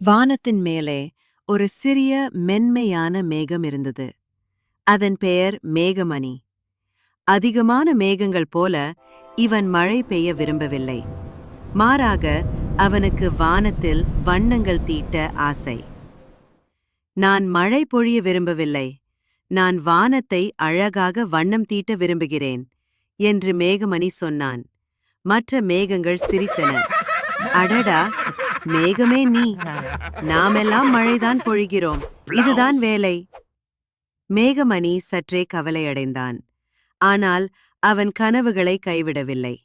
வானத்தின் மேலே ஒரு சிறிய மென்மையான மேகம் இருந்தது. அதன் பெயர் மேகமணி. அதிகமான மேகங்கள் போல இவன் மழை பெய்ய விரும்பவில்லை. மாறாக அவனுக்கு வானத்தில் வண்ணங்கள் தீட்ட ஆசை. நான் மழை பொழிய விரும்பவில்லை. நான் வானத்தை அழகாக வண்ணம் தீட்ட விரும்புகிறேன் என்று மேகமணி சொன்னான். மற்ற மேகங்கள் சிரித்தன. அடடா! மேகமே நீ. நாமெல்லாம் மழைதான் பொழிகிறோம். இதுதான் வேலை. மேகமணி சற்றே கவலையடைந்தான். ஆனால் அவன் கனவுகளை கைவிடவில்லை.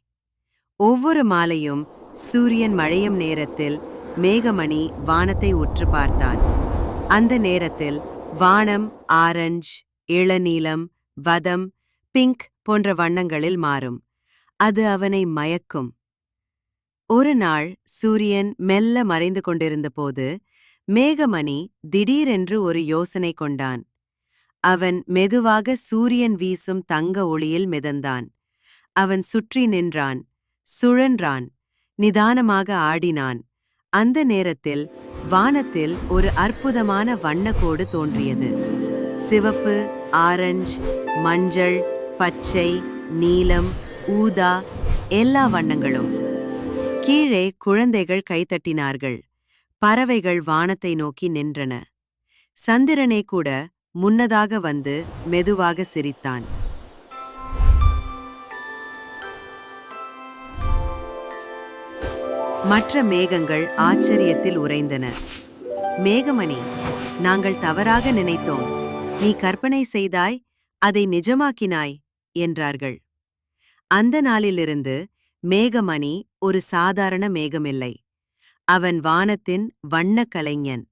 ஒவ்வொரு மாலையும் சூரியன் மழையும் நேரத்தில் மேகமணி வானத்தை உற்று பார்த்தான். அந்த நேரத்தில் வானம் ஆரஞ்சு இளநீலம் வதம் பிங்க் போன்ற வண்ணங்களில் மாறும். அது அவனை மயக்கும். ஒரு நாள் சூரியன் மெல்ல மறைந்து கொண்டிருந்தபோது மேகமணி திடீரென்று ஒரு யோசனை கொண்டான். அவன் மெதுவாக சூரியன் வீசும் தங்க ஒளியில் மிதந்தான். அவன் சுற்றி நின்றான் சுழன்றான் நிதானமாக ஆடினான். அந்த நேரத்தில் வானத்தில் ஒரு அற்புதமான வண்ணக்கோடு தோன்றியது. சிவப்பு ஆரஞ்சு மஞ்சள் பச்சை நீலம் ஊதா எல்லா வண்ணங்களும். கீழே குழந்தைகள் கைத்தட்டினார்கள் பறவைகள் வானத்தை நோக்கி நின்றன. சந்திரனே கூட முன்னதாக வந்து மெதுவாக சிரித்தான். மற்ற மேகங்கள் ஆச்சரியத்தில் உறைந்தன. மேகமணி நாங்கள் தவறாக நினைத்தோம். நீ கற்பனை செய்தாய் அதை நிஜமாக்கினாய் என்றார்கள். அந்த நாளிலிருந்து மேகமணி ஒரு சாதாரண மேகமில்லை. அவன் வானத்தின் வண்ணக் கலைஞன்.